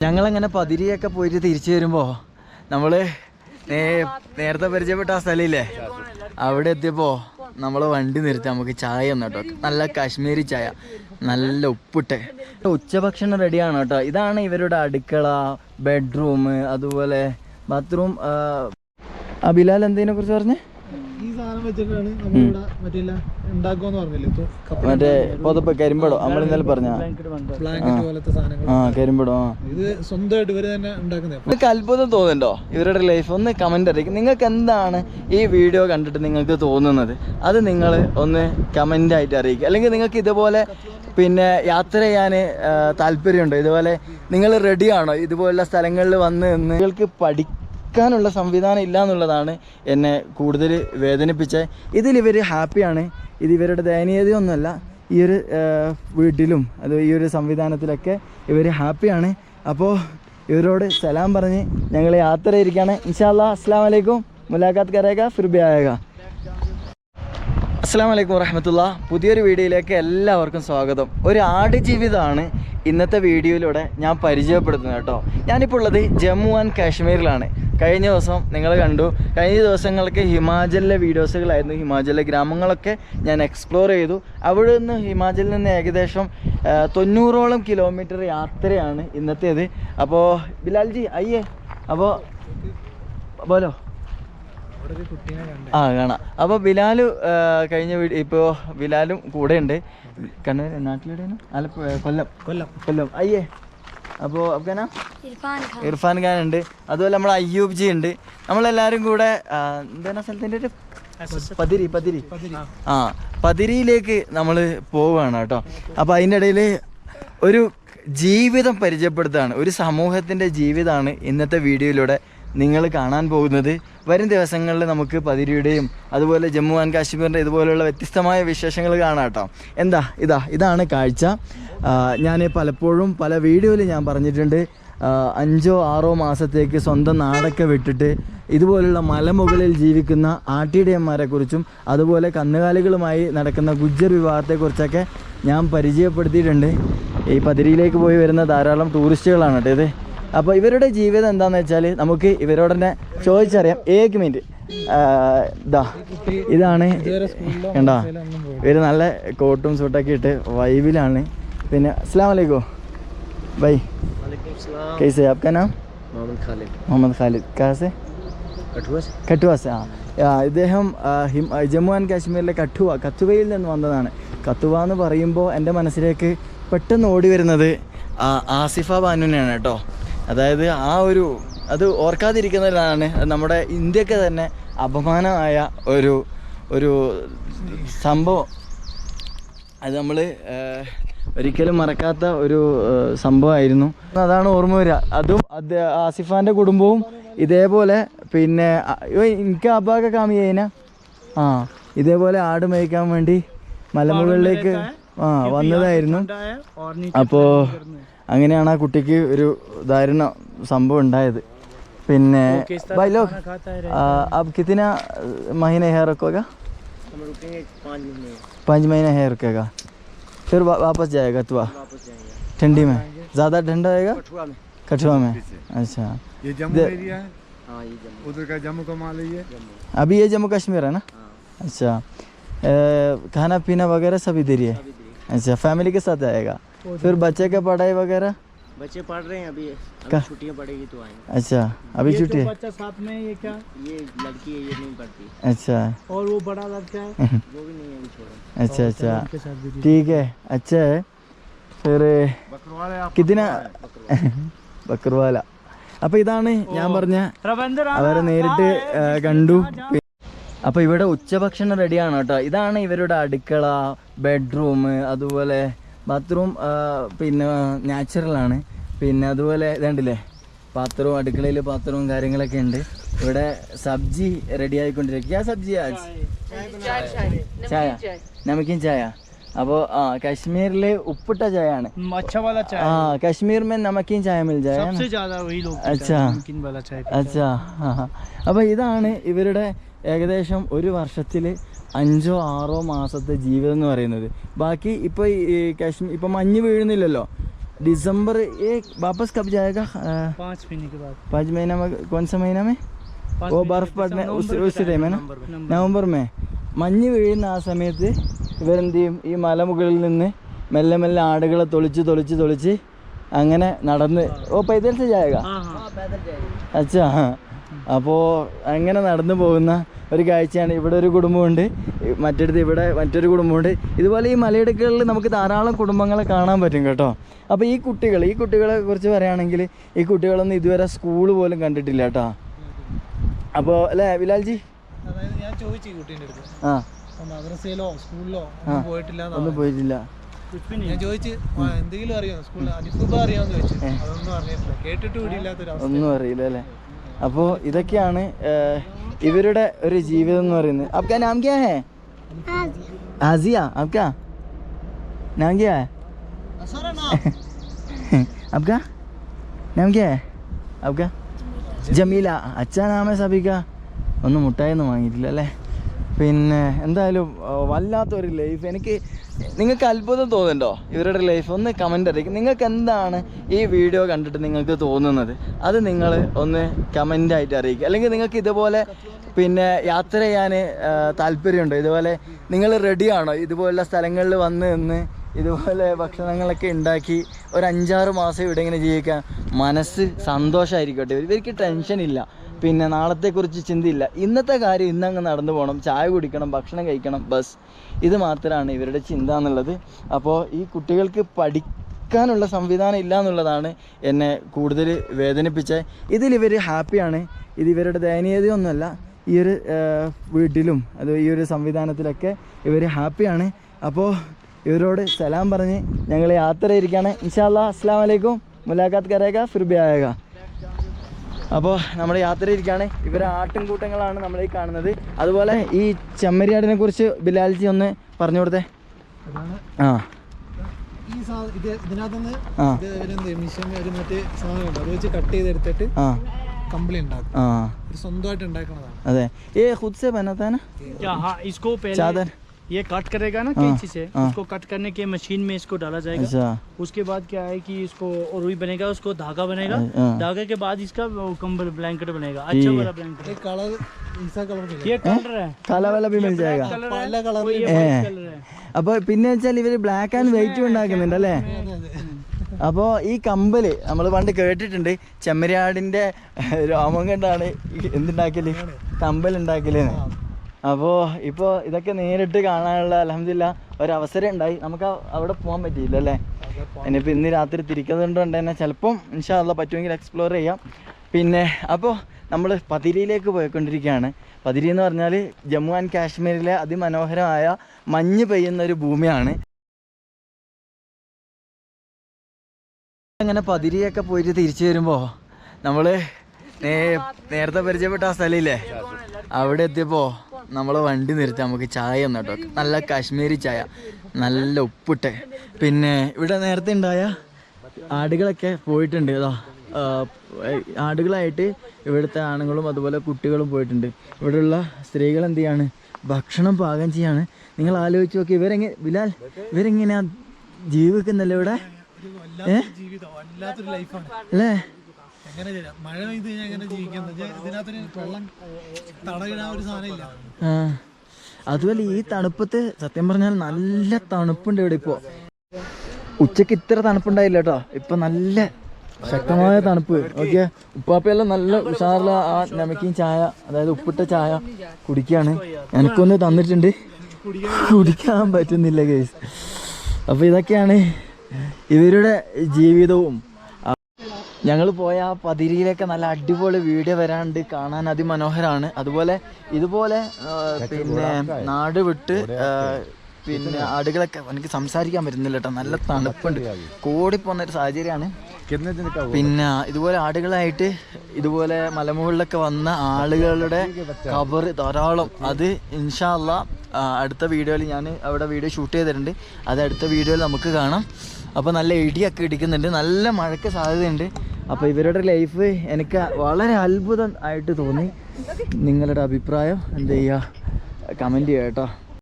ഞങ്ങളങ്ങനെ പതിരിയൊക്കെ പോയിട്ട് തിരിച്ചു വരുമ്പോൾ നമ്മൾ നേരത്തെ പരിചയപ്പെട്ട ആ സ്ഥലമില്ലേ അവിടെ എത്തിയപ്പോൾ നമ്മൾ വണ്ടി നിർത്തി നമുക്ക് ചായ ഒന്ന് കേട്ടോ. നല്ല കാശ്മീരി ചായ നല്ല ഉപ്പിട്ട്. ഉച്ചഭക്ഷണം റെഡിയാണ് കേട്ടോ. ഇതാണ് ഇവരുടെ അടുക്കള ബെഡ്റൂം അതുപോലെ ബാത്റൂം ആ ബിലാൽ എന്തിനെ കുറിച്ച് പറഞ്ഞേ? വെച്ചിട്ടാണ് നമ്മളിവിടെ മറ്റേ ഉണ്ടാക്കുമെന്ന് പറഞ്ഞില്ലേ? മറ്റേ പുതപ്പ് കരിമ്പടോ? നമ്മൾ ഇന്നലെ പറഞ്ഞ ബ്ലാങ്കറ്റ് പോലത്തെ സാധനങ്ങൾ ആ കരിമ്പടോ ഇത് സ്വന്തമായിട്ട് ഇവർ തന്നെ ഉണ്ടാക്കുന്നത്. നിങ്ങൾക്ക് അത്ഭുതം തോന്നുന്നുണ്ടോ? ഇവരുടെ ലൈഫ് ഒന്ന് കമന്റ് അറിയിക്കും നിങ്ങൾക്ക് എന്താണ് ഈ വീഡിയോ കണ്ടിട്ട് നിങ്ങൾക്ക് തോന്നുന്നത്? അത് നിങ്ങൾ ഒന്ന് കമന്റ് ആയിട്ട് അറിയിക്കുക. അല്ലെങ്കിൽ നിങ്ങൾക്ക് ഇതുപോലെ പിന്നെ യാത്ര ചെയ്യാൻ താല്പര്യമുണ്ടോ? ഇതുപോലെ നിങ്ങൾ റെഡിയാണോ ഇതുപോലുള്ള സ്ഥലങ്ങളിൽ വന്ന് നിന്ന് നിങ്ങൾക്ക് പഠിക്കാനുള്ള സംവിധാനം ഇല്ല എന്നുള്ളതാണ് എന്നെ കൂടുതൽ വേദനിപ്പിച്ചത് ഇതിലിവർ ഹാപ്പിയാണ്. ഇത് ഇവരുടെ ദയനീയതയൊന്നുമല്ല. ഈ ഒരു വീട്ടിലും അത് ഈ ഒരു സംവിധാനത്തിലൊക്കെ ഇവർ ഹാപ്പിയാണ്. അപ്പോൾ ഇവരോട് സലാം പറഞ്ഞ് ഞങ്ങൾ യാത്ര ഇരിക്കുകയാണ് ഇൻഷാല്ലാ അസ്സാം വലൈക്കും മുലാഖാത്ത് കരേക ഫിർ ബി അസ്സാം വലൈക്കും വറഹമത്തുള്ള. പുതിയൊരു വീഡിയോയിലേക്ക് എല്ലാവർക്കും സ്വാഗതം. ഒരു ആട് ജീവിതമാണ് ഇന്നത്തെ വീഡിയോയിലൂടെ ഞാൻ പരിചയപ്പെടുത്തുന്നത് കേട്ടോ. ഞാനിപ്പോൾ ഉള്ളത് ജമ്മു ആൻഡ് കാശ്മീരിലാണ്. കഴിഞ്ഞ ദിവസം നിങ്ങൾ കണ്ടു. കഴിഞ്ഞ ദിവസങ്ങളൊക്കെ ഹിമാചലിലെ വീഡിയോസുകളായിരുന്നു. ഹിമാചലിലെ ഗ്രാമങ്ങളൊക്കെ ഞാൻ എക്സ്പ്ലോർ ചെയ്തു. അവിടെ നിന്ന് ഹിമാചലിൽ നിന്ന് ഏകദേശം തൊണ്ണൂറോളം കിലോമീറ്റർ യാത്രയാണ് ഇന്നത്തേത്. അപ്പോൾ ബിലാൽജി അയ്യേ. അപ്പോൾ ബോലോ അവിടെ ഒരു കുട്ടീനെ കണ്ടേ ആ കാണാം. അപ്പോൾ ബിലാലു കഴിഞ്ഞ ഇപ്പോ ഇപ്പോൾ ബിലാലും കൂടെ ഉണ്ട്. കണ്ണൂർ നാട്ടിലെവിടെയാണ് ആലപ്പുഴ കൊല്ലം. കൊല്ലം. കൊല്ലം. അയ്യേ. അപ്പോൾ അഫ്ഗാന? ഇർഫാൻ ഖാൻ. ഉണ്ട്. അതുപോലെ നമ്മൾ അയ്യൂബ് ജി ഉണ്ട്. നമ്മളെല്ലാവരും കൂടെ എന്താ എന്താണ് സ്ഥലത്തിന്റെ ഒരു പതിരി. പതിരി ആ പതിരിയിലേക്ക് നമ്മൾ പോവുകയാണ് കേട്ടോ. അപ്പോൾ അതിന്റെ ഇടയിൽ ഒരു ജീവിതം പരിചയപ്പെടുത്താണ് ഒരു സമൂഹത്തിന്റെ ജീവിതമാണ് ഇന്നത്തെ വീഡിയോയിലൂടെ നിങ്ങൾ കാണാൻ പോകുന്നത് വരും ദിവസങ്ങളിൽ നമുക്ക് പതിരിയുടെയും അതുപോലെ ജമ്മു ആൻഡ് കാശ്മീരിന്റെ ഇതുപോലെയുള്ള വ്യത്യസ്തമായ വിശേഷങ്ങൾ കാണാം കേട്ടോ. എന്താ? ഇതാ ഇതാണ് കാഴ്ച. ഞാൻ പലപ്പോഴും പല വീഡിയോയിൽ ഞാൻ പറഞ്ഞിട്ടുണ്ട് അഞ്ചോ ആറോ മാസത്തേക്ക് സ്വന്തം നാടൊക്കെ വിട്ടിട്ട് ഇതുപോലുള്ള മലമുകളിൽ ജീവിക്കുന്ന ആട്ടിടയന്മാരെക്കുറിച്ചും അതുപോലെ കന്നുകാലികളുമായി നടക്കുന്ന ഗുജ്ജർ വിവാഹത്തെക്കുറിച്ചൊക്കെ ഞാൻ പരിചയപ്പെടുത്തിയിട്ടുണ്ട്. ഈ പതിരിയിലേക്ക് പോയി വരുന്ന ധാരാളം ടൂറിസ്റ്റുകളാണ് കേട്ടോ ഇത്. അപ്പോൾ ഇവരുടെ ജീവിതം എന്താണെന്ന് വെച്ചാൽ നമുക്ക് ഇവരോട് തന്നെ ചോദിച്ചറിയാം ഏക് മിനിറ്റ് ഇതാ ഇതാണ് കണ്ടോ ഇവർ നല്ല കോട്ടും സൂട്ടൊക്കെ ഇട്ട് വൈബിലാണ് പിന്നെ അസ്സാം വലൈക്കും ബൈ कैसे है आपका नाम മുഹമ്മദ് ഖാലിദ് मोहम्मद खालिद कहाँ से കട്ടുവ കട്ടുവ സെ ആ ആ, ഇദ്ദേഹം ആ, ഹിം- ആ, ജമ്മു ആൻഡ് കാശ്മീരിലെ കട്ടുവ കത്തുവയിൽ നിന്ന് വന്നതാണ് കത്തുവ എന്ന് പറയുമ്പോൾ എൻ്റെ മനസ്സിലേക്ക് പെട്ടെന്ന് ഓടി വരുന്നത് ആ, ആസിഫ ബാനുവിനെയാണ് കേട്ടോ അതായത് ആ ഒരു അത് ഓർക്കാതിരിക്കുന്നതാണ് നമ്മുടെ ഇന്ത്യയ്ക്ക് തന്നെ അപമാനമായ ഒരു ഒരു സംഭവം. അത് നമ്മൾ ഒരിക്കലും മറക്കാത്ത ഒരു സംഭവമായിരുന്നു. അതാണ് ഓർമ്മ വരിക. അതും അത് ആസിഫാന്റെ കുടുംബവും ഇതേപോലെ പിന്നെ എനിക്ക് കാമിയേന ആ ഇതേപോലെ ആട് മേയ്ക്കാൻ വേണ്ടി മലമുകളിലേക്ക് ആ വന്നതായിരുന്നു അപ്പോൾ അങ്ങനെയാണ് ആ കുട്ടിക്ക് ഒരു ദാരുണ സംഭവം ഉണ്ടായത് പിന്നെ ബൈലോ അബ് കിത്തിന മഹീന ഹെയർ रखोगा पाँच महीने है रुकेगा फिर वा, वापस जाएगा तुआ ठंडी में ज़्यादा ठंडा रहेगा कठुआ में अच्छा ये जम्मू दे- एरिया है उधर का जम्मू का माल है ये अभी ये जम्मू कश्मीर है ना अच्छा ए, खाना पीना वगैरह सब इधर ही है अच्छा फैमिली के साथ आएगा फिर बच्चे का पढ़ाई वगैरह बच्चे पढ़ रहे हैं अभी का- अभी छुट्टियां पड़ेगी तो आएंगे अच्छा अभी छुट्टी है बच्चा साथ में ये क्या ये लड़की है ये नहीं पढ़ती अच्छा और वो बड़ा लड़का है वो भी नहीं है अभी छोड़ा अच्छा अच्छा उनके साथ भी ठीक है अच्छा है फिर बकरवाल है आप കിതിന ബക്കർവാല അപ്പൊ ഇതാണ് ഞാൻ പറഞ്ഞ അവരെ നേരിട്ട് ആ, കണ്ടു അപ്പോൾ ഇവിടെ ഉച്ചഭക്ഷണം റെഡിയാണ് കേട്ടോ. ഇതാണ് ഇവരുടെ അടുക്കള ബെഡ്റൂം അതുപോലെ ബാത്റൂം പിന്നെ നാച്ചുറലാണ് പിന്നെ അതുപോലെ ഇതുണ്ടല്ലേ പാത്രവും അടുക്കളയിൽ പാത്രവും കാര്യങ്ങളൊക്കെ ഉണ്ട്. ഇവിടെ സബ്ജി റെഡി ആയിക്കൊണ്ടിരിക്കുക സബ്ജി ചായ. നമുക്കും ചായ. അപ്പോൾ ആ കശ്മീരിലെ ഉപ്പിട്ട ചായ. ആണ് ആ കശ്മീർ മേ നമക്കീൻ ചായ മിൽ ചായ അച്ഛാ. അച്ഛാ. അപ്പോൾ ഇതാണ് ഇവരുടെ ഏകദേശം ഒരു വർഷത്തിൽ അഞ്ചോ ആറോ മാസത്തെ ജീവിതം എന്ന് പറയുന്നത് ബാക്കി ഇപ്പോൾ ഈ കാശ്മീർ ഇപ്പം മഞ്ഞ് വീഴുന്നില്ലല്ലോ दिसंबर ये वापस कब जाएगा अ, पाँच महीने के बाद पाँच महीना में कौन सा महीना में पाँच वो महीने बर्फ पड़ने उस उस टाइम है ना नवंबर നവംബർ മേ മഞ്ഞ് വീഴുന്ന ആ സമയത്ത് ഇവരെന്ത് ചെയ്യും ഈ മലമുകളിൽ നിന്ന് മെല്ലെ മെല്ലെ ആടുകളെ തൊളിച്ച് തൊളിച്ച് തൊളിച്ച് അങ്ങനെ നടന്ന് ഓ പൈതൽ സെ ജായക हाँ हाँ അച്ഛാ അപ്പോൾ അങ്ങനെ നടന്നു പോകുന്ന ഒരു കാഴ്ചയാണ് ഇവിടെ ഒരു കുടുംബമുണ്ട്. മറ്റടുത്ത് ഇവിടെ മറ്റൊരു കുടുംബമുണ്ട്. ഇതുപോലെ ഈ മലയിടുക്കുകളിൽ നമുക്ക് ധാരാളം കുടുംബങ്ങളെ കാണാൻ പറ്റും കേട്ടോ. അപ്പോൾ ഈ കുട്ടികൾ ഈ കുട്ടികളെ കുറിച്ച് പറയുകയാണെങ്കിൽ ഈ കുട്ടികളൊന്നും ഇതുവരെ സ്കൂൾ പോലും കണ്ടിട്ടില്ല കേട്ടോ. അപ്പോൾ അല്ലേ ബിലാൽജി? ഞാൻ ചോദിച്ചു അടുത്ത്. ആ. സ്കൂളിലോ ഒന്നും പോയിട്ടില്ല ഒന്നും പോയിട്ടില്ല. ഞാൻ ചോദിച്ചു എന്തെങ്കിലും അറിയാമെന്ന് അതൊന്നും ഒന്നും അറിയില്ല അല്ലേ? അപ്പോ ഇതൊക്കെയാണ് ഇവരുടെ ഒരു ജീവിതം എന്ന് പറയുന്നത്. നാം ക്യാ ഹേ? ആസിയ. നാം ക്യാ നാം ക്യാ ജമീല. അച്ഛാ നാമ സബിക ഒന്ന് മുട്ടായൊന്നും വാങ്ങിയിട്ടില്ല അല്ലേ? പിന്നെ എന്തായാലും വല്ലാത്തൊരു ലൈഫ് എനിക്ക് നിങ്ങൾക്ക് അത്ഭുതം തോന്നുന്നുണ്ടോ? ഇവരുടെ ലൈഫ് ഒന്ന് കമന്റ് അറിയിക്കും നിങ്ങൾക്ക് എന്താണ് ഈ വീഡിയോ കണ്ടിട്ട് നിങ്ങൾക്ക് തോന്നുന്നത്? അത് നിങ്ങൾ ഒന്ന് കമന്റായിട്ട് അറിയിക്കുക അല്ലെങ്കിൽ നിങ്ങൾക്ക് ഇതുപോലെ പിന്നെ യാത്ര ചെയ്യാൻ താല്പര്യമുണ്ടോ? ഇതുപോലെ നിങ്ങൾ റെഡിയാണോ ഇതുപോലുള്ള സ്ഥലങ്ങളിൽ വന്ന് നിന്ന് ഇതുപോലെ ഭക്ഷണങ്ങളൊക്കെ ഉണ്ടാക്കി ഒരു അഞ്ചാറ് മാസം ഇവിടെ ഇങ്ങനെ ജീവിക്കാൻ മനസ്സ് സന്തോഷമായിരിക്കട്ടെ ഇവർക്ക് ടെൻഷൻ ഇല്ല. പിന്നെ നാളത്തെക്കുറിച്ച് ചിന്തയില്ല. ഇന്നത്തെ കാര്യം ഇന്നങ്ങ് നടന്നു പോകണം ചായ കുടിക്കണം ഭക്ഷണം കഴിക്കണം ബസ്. ഇത് മാത്രമാണ് ഇവരുടെ ചിന്ത എന്നുള്ളത്. അപ്പോൾ ഈ കുട്ടികൾക്ക് പഠിക്കാനുള്ള സംവിധാനം ഇല്ല എന്നുള്ളതാണ് എന്നെ കൂടുതൽ വേദനിപ്പിച്ചത്. ഇതിലിവർ ഹാപ്പിയാണ് ഇത് ഇവരുടെ ദയനീയതയൊന്നുമല്ല. ഈ ഒരു വീട്ടിലും അത് ഈ ഒരു സംവിധാനത്തിലൊക്കെ ഇവർ ഹാപ്പിയാണ് അപ്പോൾ ഇവരോട് സലാം പറഞ്ഞ് ഞങ്ങൾ യാത്ര ഇരിക്കുകയാണ് ഇൻഷാല്ലാ അസ്സാം വലൈക്കും മുലാഖാത്ത് കരേഗ ഫിർ ബി ആയേഗ അപ്പോൾ നമ്മൾ യാത്ര ഇരിക്കുകയാണ് ഇവരെ ആട്ടും കൂട്ടങ്ങളാണ് നമ്മൾ ഈ കാണുന്നത് അതുപോലെ ഈ ചെമ്മരിയാടിനെ കുറിച്ച് ബിലാൽജി ഒന്ന് പറഞ്ഞു കൊടുത്തേ അതാണ് ആ ഈ സാ ഇത് ഇതിനകത്തുനിന്ന് ആ ഇത് ഇവരെന്ത് മിഷൻ ഒരു മറ്റേ സാധനം ഉണ്ട് അത് വെച്ച് കട്ട് ചെയ്തെടുത്തിട്ട് ആ കമ്പിളി ഉണ്ടാക്കും ആ ഒരു സ്വന്തമായിട്ട് ഉണ്ടാക്കുന്നതാണ് അതെ ये खुद से बनाता है ना क्या हाँ इसको पहले चादर ये कट करेगा ना हाँ, कैंची से हाँ। उसको कट करने के मशीन में इसको डाला जाएगा अच्छा उसके बाद क्या है कि इसको रुई बनेगा उसको धागा बनेगा हाँ। धागे के बाद इसका वो कंबल ब्लैंकेट बनेगा अच्छा वाला ब्लैंकेट ഈ കളർ ഈസാ കളർ ये कलर है काला वाला भी मिल जाएगा कलर പല है കളറിൽ वो ये ഏ. white कलर है അപ്പോൾ പിന്നെ വെച്ചാൽ ഇവർ ബ്ലാക്ക് ആൻഡ് വൈറ്റും ഉണ്ടാക്കുന്നുണ്ട് അല്ലേ അപ്പോൾ ഈ കമ്പല് നമ്മൾ പണ്ട് കേട്ടിട്ടുണ്ട് ചെമ്മരിയാടിൻ്റെ രോമം കൊണ്ടാണ് ഈ എന്തുണ്ടാക്കല് കമ്പൽ ഉണ്ടാക്കല് അപ്പോൾ ഇപ്പോൾ ഇതൊക്കെ നേരിട്ട് കാണാനുള്ള അലഹമില്ല ഒരവസരം ഉണ്ടായി. നമുക്ക് അവിടെ പോകാൻ പറ്റിയില്ല അല്ലേ? ഇനിയിപ്പോൾ ഇന്ന് രാത്രി തിരിക്കുന്നുണ്ട് തന്നെ ചിലപ്പം ഇൻഷാല്ല പറ്റുമെങ്കിൽ എക്സ്പ്ലോർ ചെയ്യാം. പിന്നെ അപ്പോൾ നമ്മൾ പതിരിയിലേക്ക് പോയിക്കൊണ്ടിരിക്കുകയാണ്. പതിരി എന്ന് പറഞ്ഞാൽ ജമ്മു ആൻഡ് കാശ്മീരിലെ അതിമനോഹരമായ മഞ്ഞ് പെയ്യുന്ന ഒരു ഭൂമിയാണ്. അങ്ങനെ പതിരിയൊക്കെ പോയിട്ട് തിരിച്ചു വരുമ്പോൾ നമ്മൾ നേരത്തെ പരിചയപ്പെട്ട ആ സ്ഥലമില്ലേ അവിടെ എത്തിയപ്പോൾ നമ്മൾ വണ്ടി നിർത്തി നമുക്ക് ചായ ഒന്ന് കേട്ടോ. നല്ല കാശ്മീരി ചായ നല്ല ഉപ്പിട്ട്. പിന്നെ ഇവിടെ നേരത്തെ ഉണ്ടായ ആടുകളൊക്കെ പോയിട്ടുണ്ട് കേട്ടോ. ആടുകളായിട്ട് ഇവിടുത്തെ ആണുങ്ങളും അതുപോലെ കുട്ടികളും പോയിട്ടുണ്ട്. ഇവിടെയുള്ള സ്ത്രീകൾ എന്ത് ചെയ്യാണ്? ഭക്ഷണം പാകം ചെയ്യാണ്. നിങ്ങൾ ആലോചിച്ച് നോക്കി ഇവരെങ്ങനെ ബിലാൽ ഇവരെങ്ങനെയാ ജീവിക്കുന്നല്ലേ ഇവിടെ? ഏഹ് അല്ലേ? എങ്ങനെ മഴ പെയ്ത് കഴിഞ്ഞാൽ എങ്ങനെ ഒരു അതുപോലെ ഈ തണുപ്പത്ത് സത്യം പറഞ്ഞാൽ നല്ല തണുപ്പുണ്ട് ഇവിടെ ഇപ്പോൾ ഉച്ചയ്ക്ക് ഇത്ര തണുപ്പുണ്ടായില്ല കേട്ടോ. ഇപ്പൊ നല്ല ശക്തമായ തണുപ്പ്. ഓക്കെ ഉപ്പാപ്പയെല്ലാം നല്ല ഉഷാറില ആ നമക്കിയും ചായ അതായത് ഉപ്പിട്ട ചായ കുടിക്കാണ്. എനിക്കൊന്ന് തന്നിട്ടുണ്ട്. കുടിക്കാൻ പറ്റുന്നില്ല കേസ് അപ്പോൾ ഇതൊക്കെയാണ് ഇവരുടെ ജീവിതവും. ഞങ്ങൾ പോയ ആ പതിരിയിലൊക്കെ നല്ല അടിപൊളി വീഡിയോ വരാണ്ട് കാണാൻ അതിമനോഹരമാണ് അതുപോലെ ഇതുപോലെ പിന്നെ നാട് വിട്ട് പിന്നെ ആടുകളൊക്കെ എനിക്ക് സംസാരിക്കാൻ പറ്റുന്നില്ല കേട്ടോ. നല്ല തണുപ്പുണ്ട്. കൂടിപ്പോന്ന ഒരു സാഹചര്യമാണ്. പിന്നെ ഇതുപോലെ ആടുകളായിട്ട് ഇതുപോലെ മലമുകളിലൊക്കെ വന്ന ആളുകളുടെ കവർ ധാരാളം. അത് ഇൻഷാല്ല അടുത്ത വീഡിയോയിൽ ഞാൻ അവിടെ വീഡിയോ ഷൂട്ട് ചെയ്തിട്ടുണ്ട്. അത് അടുത്ത വീഡിയോയിൽ നമുക്ക് കാണാം. അപ്പോൾ നല്ല ഇടിയൊക്കെ ഇടിക്കുന്നുണ്ട്. നല്ല മഴയ്ക്ക് സാധ്യതയുണ്ട്. അപ്പോൾ ഇവരുടെ ലൈഫ് എനിക്ക് വളരെ അത്ഭുതം ആയിട്ട് തോന്നി. നിങ്ങളുടെ അഭിപ്രായം എന്ത് ചെയ്യുക? കമന്റ് ചെയ്യാം കേട്ടോ.